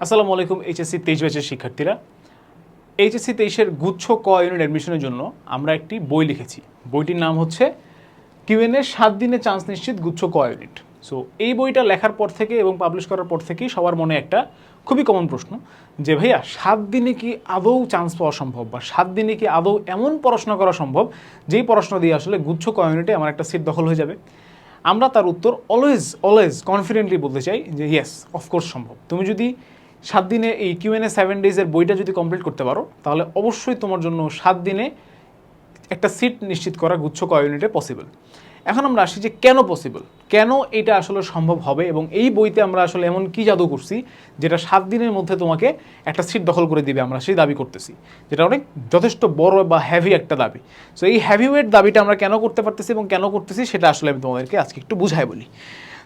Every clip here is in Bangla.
আসসালামু আলাইকুম এইচএসসি তেইশ ব্যাচের শিক্ষার্থীরা। এইচএসসি তেইশের গুচ্ছ ক ইউনিট অ্যাডমিশনের জন্য আমরা একটি বই লিখেছি। বইটির নাম হচ্ছে কিউএনএ সাত দিনে চান্স নিশ্চিত গুচ্ছ ক ইউনিট। সো এই বইটা লেখার পর থেকে এবং পাবলিশ করার পর থেকেই সবার মনে একটা খুবই কমন প্রশ্ন যে, ভাইয়া, সাত দিনে কি আদৌ চান্স পাওয়া সম্ভব বা সাত দিনে কি আদৌ এমন পড়াশোনা করা সম্ভব? যেই পড়াশোনা দিয়ে আসলে গুচ্ছ কমিউনিটি আমার একটা সিট দখল হয়ে যাবে। আমরা তার উত্তর অলওয়েজ অলওয়েজ কনফিডেন্টলি বলতে চাই যে ইয়েস অফকোর্স সম্ভব। তুমি যদি সাত দিনে এই কিউএনএ সেভেন ডেজের বইটা যদি কমপ্লিট করতে পারো, তাহলে অবশ্যই তোমার জন্য সাত দিনে একটা সিট নিশ্চিত করা গুচ্ছ ক ইউনিটে পসিবল এখন আমরা আসি যে কেন পসিবল কেন এটা আসলে সম্ভব হবে? এবং এই বইতে আমরা আসলে এমন কি জাদু করছি যেটা সাত দিনের মধ্যে তোমাকে একটা সিট দখল করে দিবে আমরা সেই দাবি করতেছি, যেটা অনেক যথেষ্ট বড় বা হ্যাভি একটা দাবি। সো এই হ্যাভি ওয়েট দাবিটা আমরা কেন করতে পারতেছি এবং কেন করতেছি সেটা আসলে আমি তোমাদেরকে আজকে একটু বুঝাই বলি।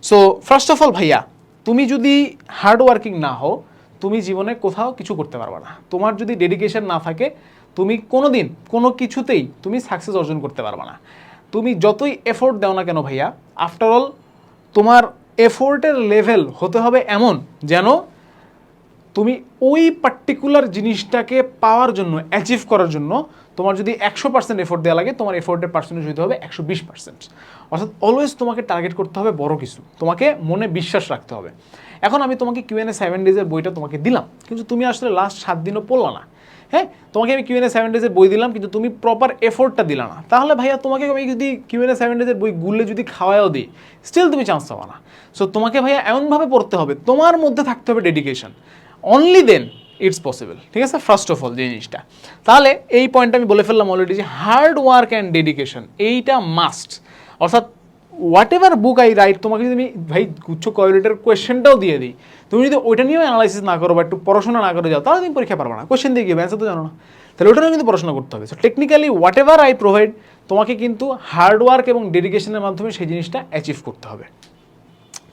সো ফার্স্ট অফ অল ভাইয়া, তুমি যদি হার্ড ওয়ার্কিং না হও তুমি জীবনে কোথাও কিছু করতে পারবে না। তোমার যদি ডেডিকেশন না থাকে, তুমি কোনো দিন কোনো কিছুতেই তুমি সাকসেস অর্জন করতে পারবে না। তুমি যতই এফোর্ট দাও না কেন ভাইয়া আফটার অল তোমার এফোর্টের লেভেল হতে হবে এমন যেন তুমি ওই পার্টিকুলার জিনিসটাকে পাওয়ার জন্য অ্যাচিভ করার জন্য তোমার যদি একশো পার্সেন্ট এফোর্ট দেওয়া লাগে, তোমার এফোর্টের পার্সেন্টেজ হতে হবে একশো বিশ পার্সেন্ট অর্থাৎ অলওয়েজ তোমাকে টার্গেট করতে হবে বড় কিছু। তোমাকে মনে বিশ্বাস রাখতে হবে। এখন আমি তোমাকে কিউএনএ সেভেন ডেজের বইটা তোমাকে দিলাম, কিন্তু তুমি আসলে লাস্ট সাত দিনও পড়লা না। হ্যাঁ? তোমাকে আমি কিউএনএ সেভেন ডেজের বই দিলাম, কিন্তু তুমি প্রপার এফোর্টটা দিলা না। তাহলে ভাইয়া, তোমাকে আমি যদি কিউএনএ সেভেন ডেজের বই গুললে যদি খাওয়াও দিই স্টিল তুমি চান্স পাবা না। সো তোমাকে ভাইয়া এমনভাবে পড়তে হবে, তোমার মধ্যে থাকতে হবে dedication only then it's possible ঠিক আছে? ফার্স্ট অফ অল জিনিসটা। তাহলে এই পয়েন্টটা আমি বলে ফেললাম অলরেডি যে হার্ড ওয়ার্ক অ্যান্ড ডেডিকেশন এইটা মাস্ট অর্থাৎ whatever book I write তোমাকে যদি আমি ভাই গুচ্ছ কোয়ালিটির কোয়েশ্চেনটাও দিয়ে দিই, তুমি যদি ওইটা নিয়েও অ্যানালাইসিস না করো বা একটু পড়াশোনা না করে যাও, তাহলে তুমি পরীক্ষা পারবে না। কোয়েশ্চেন দিয়ে গিয়ে অ্যান্সার তো জানো না। তাহলে ওটা নিয়ে কিন্তু পড়াশোনা করতে হবে। So technically whatever I provide তোমাকে কিন্তু হার্ড ওয়ার্ক এবং ডেডিকেশনের মাধ্যমে সেই জিনিসটা অ্যাচিভ করতে হবে।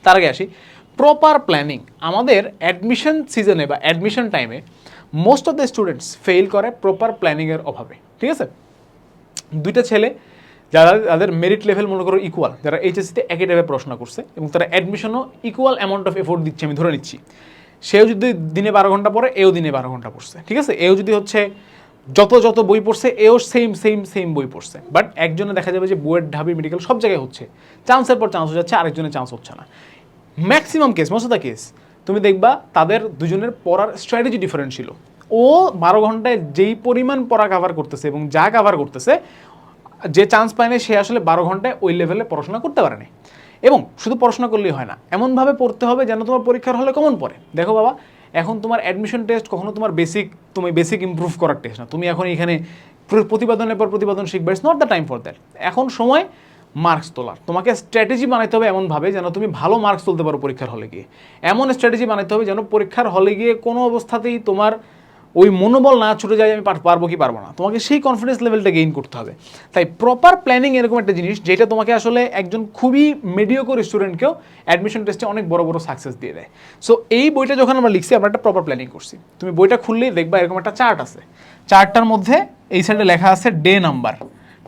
তার আগে আসি। প্রপার প্ল্যানিং আমাদের অ্যাডমিশন সিজনে বা অ্যাডমিশন টাইমে most of the students fail করে প্রপার প্ল্যানিংয়ের অভাবে, ঠিক আছে? দুইটা ছেলে যারা যাদের মেরিট লেভেল মনে করো ইকুয়াল যারা এইচএসসিতে একই টাইপের পড়াশোনা করছে এবং তারা অ্যাডমিশনও ইকুয়াল অ্যামাউন্ট অফ এফোর্ট দিচ্ছে, আমি ধরে নিচ্ছি। সেও যদি দিনে বারো ঘণ্টা পড়ে, এও দিনে বারো ঘণ্টা পড়ছে, ঠিক আছে? এও যদি হচ্ছে যত যত বই পড়ছে, এও সেম সেম সেম বই পড়ছে। বাট একজনে দেখা যাবে যে বুয়েট ঢাবি মেডিকেল সব জায়গায় হচ্ছে। চান্সের পর চান্স হয়ে যাচ্ছে, আরেকজনের চান্স হচ্ছে না। Maximum case most of the case তুমি দেখবা তাদের দুজনের পড়ার স্ট্র্যাটেজি ডিফারেন্ট ছিল। ও বারো ঘন্টায় যেই পরিমাণ পড়া কাভার করতেছে এবং যা কাভার করতেছে, যে চান্স পায় না সে আসলে বারো ঘন্টায় ওই লেভেলে পড়াশোনা করতে পারে না এবং শুধু পড়াশোনা করলেই হয় না, এমনভাবে পড়তে হবে যেন তোমার পরীক্ষার হলে কমন পড়ে। দেখো বাবা, এখন তোমার অ্যাডমিশন টেস্ট কখনো তোমার বেসিক তুমি বেসিক ইমপ্রুভ করার টেস্ট না। তুমি এখন এখানে প্র- প্রতিবেদনের পর প্রতিবেদন শিখবে it's not the time for that এখন সময় মার্কস তোলার। তোমাকে স্ট্র্যাটেজি বানাইতে হবে এমনভাবে যেন তুমি ভালো মার্কস তুলতে পারো পরীক্ষার হলে গিয়ে। এমন স্ট্র্যাটেজি বানাইতে হবে যেন পরীক্ষার হলে গিয়ে কোনো অবস্থাতেই তোমার ওই মনোবল না ছুটে যায় আমি পার- পারব কি পারব না। তোমাকে সেই কনফিডেন্স লেভেলটা গেইন করতে হবে। তাই প্রপার প্ল্যানিং এরকম একটা জিনিস যেটা তোমাকে আসলে একজন খুবই মেডিওকর স্টুডেন্টকেও অ্যাডমিশন টেস্টে অনেক বড় বড় সাকসেস দিয়ে দেয়। সো এই বইটা যখন আমরা লিখছি, আমরা একটা প্রপার প্ল্যানিং করছি। তুমি বইটা খুললেই দেখবা এরকম একটা চার্ট আছে। চার্টটার মধ্যে এই সাইডে লেখা আছে ডে নাম্বার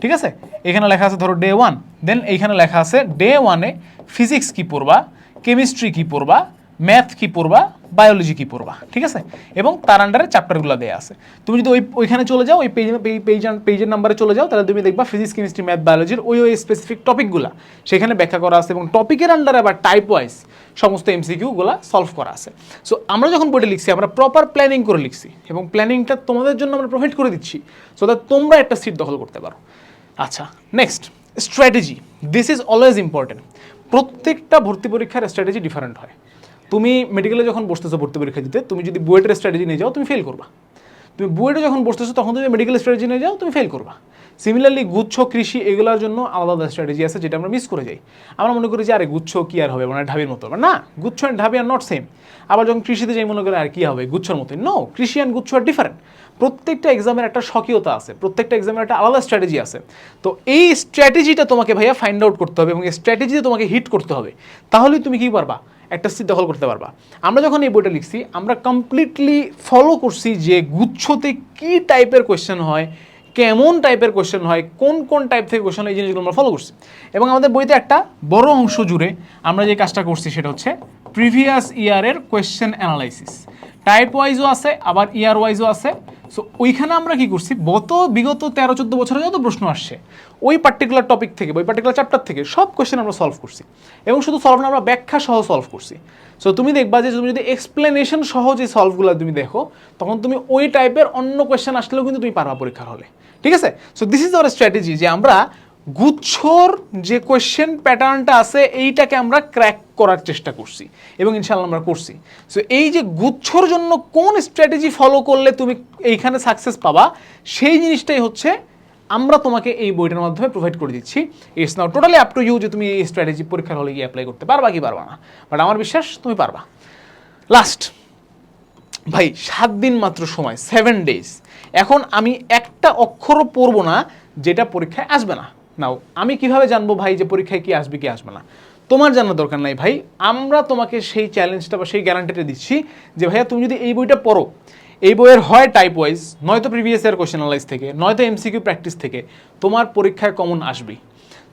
ঠিক আছে? এখানে লেখা আছে ধরো ডে ওয়ান দেন এইখানে লেখা আছে ডে ওয়ানে ফিজিক্স কি পড়বা কেমিস্ট্রি কি পড়বা ম্যাথ কি পড়বা বায়োলজি কি পড়বা, ঠিক আছে? এবং তার আন্ডারে চ্যাপ্টারগুলো দেওয়া আছে। তুমি যদি ওই ওইখানে চলে যাও, ওই পেজ পেজ পেজের নাম্বারে চলে যাও, তাহলে তুমি দেখবা ফিজিক্স কেমিস্ট্রি ম্যাথ বায়োলজির ওই ওই স্পেসিফিক টপিকগুলো সেখানে ব্যাখ্যা করা আছে এবং টপিকের আন্ডারে আবার টাইপ ওয়াইজ সমস্ত এমসিকিউগুলো সলভ করা আছে। সো আমরা যখন বইটা লিখছি, আমরা প্রপার প্ল্যানিং করে লিখছি এবং প্ল্যানিংটা তোমাদের জন্য আমরা প্রোভাইড করে দিচ্ছি সো দ্যাট তোমরা একটা সিট দখল করতে পারো। আচ্ছা next strategy this is always important প্রত্যেকটা ভর্তি পরীক্ষার স্ট্র্যাটেজি ডিফারেন্ট হয়। তুমি মেডিকেলে যখন বসতেছো ভর্তি পরীক্ষা দিতে, তুমি যদি বুয়েটের স্ট্র্যাটেজি নিয়ে যাও, তুমি ফেল করবা। তুমি বুয়েটে যখন বসতেছো, তখন তুমি মেডিকেল স্ট্র্যাটেজি নিয়ে যাও, তুমি ফেল করবা। সিমিলারলি গুচ্ছ, কৃষি, এগুলোর জন্য আলাদা আলাদা স্ট্র্যাটেজি আছে যেটা আমরা মিস করে যাই। আমরা মনে করি যে, আরে, গুচ্ছ কি আর হবে? মানে ঢাবির মতো। না, গুচ্ছ অ্যান্ড ঢাবি আর নট সেম আবার যখন কৃষিতে যাই, মনে করে, আর কি হবে? গুচ্ছর মতোই। নো কৃষি অ্যান্ড গুচ্ছ আর ডিফারেন্ট প্রত্যেকটা এক্সামের একটা স্বকীয়তা আছে। প্রত্যেকটা এক্সামের একটা আলাদা স্ট্র্যাটেজি আছে। তো এই স্ট্র্যাটেজিটা তোমাকে ভাইয়া ফাইন্ড আউট করতে হবে এবং এই স্ট্র্যাটেজিতে তোমাকে হিট করতে হবে। তাহলেই তুমি কি পারবা? একটা সিট দখল করতে পারবা। আমরা যখন এই বইটা লিখছি, আমরা কমপ্লিটলি ফলো করছি যে গুচ্ছতে কি টাইপের কোয়েশ্চেন হয়, কেমন টাইপের কোয়েশ্চেন হয়, কোন কোন টাইপ থেকে কোয়েশ্চেন এই জিনিসগুলো আমরা ফলো করছি। এবং আমাদের বইতে একটা বড় অংশ জুড়ে আমরা যে কাজটা করছি সেটা হচ্ছে প্রিভিয়াস ইয়ারের কোয়েশ্চেন অ্যানালাইসিস টাইপ ওয়াইজও আছে, আবার ইয়ার ওয়াইজও আছে। সো ওইখানে আমরা কি করছি? গত বিগত তেরো, চোদ্দ বছরে যত প্রশ্ন আসছে, ওই পার্টিকুলার টপিক থেকে, ওই পার্টিকুলার চ্যাপ্টার থেকে সব কোয়েশ্চেন আমরা সলভ করছি। এবং শুধু সলভ না, আমরা ব্যাখ্যা সহ সলভ করছি। সো তুমি দেখবা যে তুমি যদি এক্সপ্লেনেশন সহ যে সলভগুলো তুমি দেখো, তখন তুমি ওই টাইপের অন্য কোয়েশ্চেন আসলেও কিন্তু তুমি পারবা পরীক্ষার হলে। ঠিক আছে? So this is our strategy যে আমরা গুচ্ছর যে কোয়েশ্চেন প্যাটার্নটা আছে, এইটাকে আমরা ক্র্যাক করার চেষ্টা করছি এবং ইনশাল্লাহ আমরা করছি। সো এই যে গুচ্ছর জন্য কোন স্ট্র্যাটেজি ফলো করলে তুমি এইখানে সাকসেস পাবা, সেই জিনিসটাই হচ্ছে আমরা তোমাকে এই বইটার মাধ্যমে প্রোভাইড করে দিচ্ছি। It's now totally up to you যে তুমি এই স্ট্র্যাটেজি পরীক্ষার হলে গিয়ে অ্যাপ্লাই করতে পারবা কি পারবা না। বাট আমার বিশ্বাস, তুমি পারবা। লাস্ট ভাই, সাত দিন মাত্র সময় সেভেন ডেজ এখন আমি একটা অক্ষরও পড়ব না, যেটা পরীক্ষায় আসবে না। নাও। আমি কীভাবে জানব ভাই যে পরীক্ষায় কি আসবে কি আসবে না? তোমার জানার দরকার নাই ভাই। আমরা তোমাকে সেই চ্যালেঞ্জটা বা সেই গ্যারান্টিটা দিচ্ছি যে ভাইয়া তুমি যদি এই বইটা পড়ো, এই বইয়ের হয় টাইপ ওয়াইজ নয়তো প্রিভিয়াস ইয়ার কোয়েশ্চেন অ্যানালাইজ থেকে, নয়তো এমসিকিউ প্র্যাকটিস থেকে, তোমার পরীক্ষায় কমন আসবেই।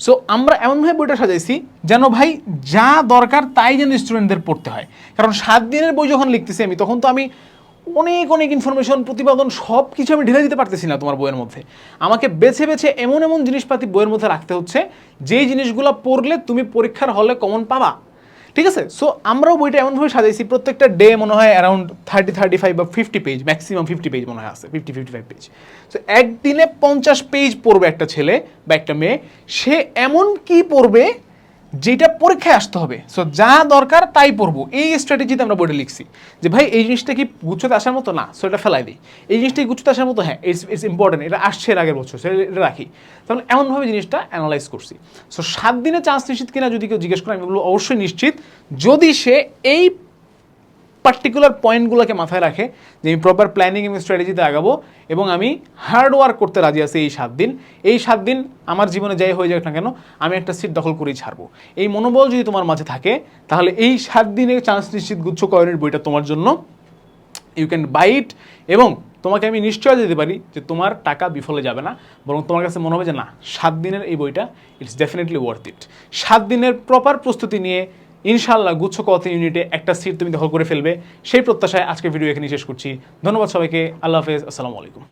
সো আমরা এমনভাবে বইটা সাজাইছি যেন ভাই যা দরকার তাই যেন স্টুডেন্টদের পড়তে হয়। কারণ সাত দিনের বই যখন লিখতেছি আমি, তখন তো আমি অনেক অনেক ইনফরমেশন প্রতিপাদন সব কিছু আমি ঢেলে দিতে পারতেছি না তোমার বইয়ের মধ্যে। আমাকে বেছে বেছে এমন এমন জিনিসপাতি বইয়ের মধ্যে রাখতে হচ্ছে, যেই জিনিসগুলো পড়লে তুমি পরীক্ষার হলে কমন পাবা। ঠিক আছে? সো আমরাও বইটা এমনভাবে সাজাইছি, প্রত্যেকটা ডে মনে হয় অ্যারাউন্ড থার্টি থার্টি ফাইভ বা fifty page maximum fifty page মনে হয় আছে fifty fifty five page so একদিনে পঞ্চাশ পেজ পড়বে একটা ছেলে বা একটা মেয়ে, সে এমন কি পড়বে যেটা পরীক্ষায় আসতে হবে। সো যা দরকার তাই পড়ব। এই স্ট্র্যাটেজিতে আমরা বইটা লিখছি। যে ভাই, এই জিনিসটা কি গুচ্ছতে আসার মতো? না সো এটা ফেলাই দিই। এই জিনিসটা কি গুচ্ছতে আসার মতো? হ্যাঁ ইটস ইটস ইম্পর্টেন্ট এটা আসছে এর আগের বছর সেটা এটা রাখি। তাহলে এমনভাবে জিনিসটা অ্যানালাইজ করছি। সো সাত দিনে চান্স নিশ্চিত কিনা যদি কেউ জিজ্ঞেস করে, আমি বলব অবশ্যই নিশ্চিত। যদি সে এই পার্টিকুলার পয়েন্টগুলোকে মাথায় রাখে যে আমি প্রপার প্ল্যানিং এবং স্ট্র্যাটেজিতে আগাবো এবং আমি হার্ড ওয়ার্ক করতে রাজি আছি এই সাত দিন। এই সাত দিন আমার জীবনে যাই হয়ে যাক না কেন, আমি একটা সিট দখল করেই ছাড়বো। এই মনোবল যদি তোমার মাঝে থাকে, তাহলে এই সাত দিনে চান্স নিশ্চিত গুচ্ছ কয়নের বইটা তোমার জন্য। ইউ ক্যান বাইট এবং তোমাকে আমি নিশ্চয় দিতে পারি যে তোমার টাকা বিফলে যাবে না, বরং তোমার কাছে মনে হবে যে না, সাত দিনের এই বইটা ইটস ডেফিনেটলি ওয়ার্থ ইট সাত দিনের প্রপার প্রস্তুতি নিয়ে ইনশাল্লাহ গুচ্ছ কত ইউনিটে একটা সিট তুমি দখল করে ফেলবে। সেই প্রত্যাশায় আজকে ভিডিও এখানে শেষ করছি। ধন্যবাদ সবাইকে। আল্লাহ হাফেজ। আসসালামু আলাইকুম।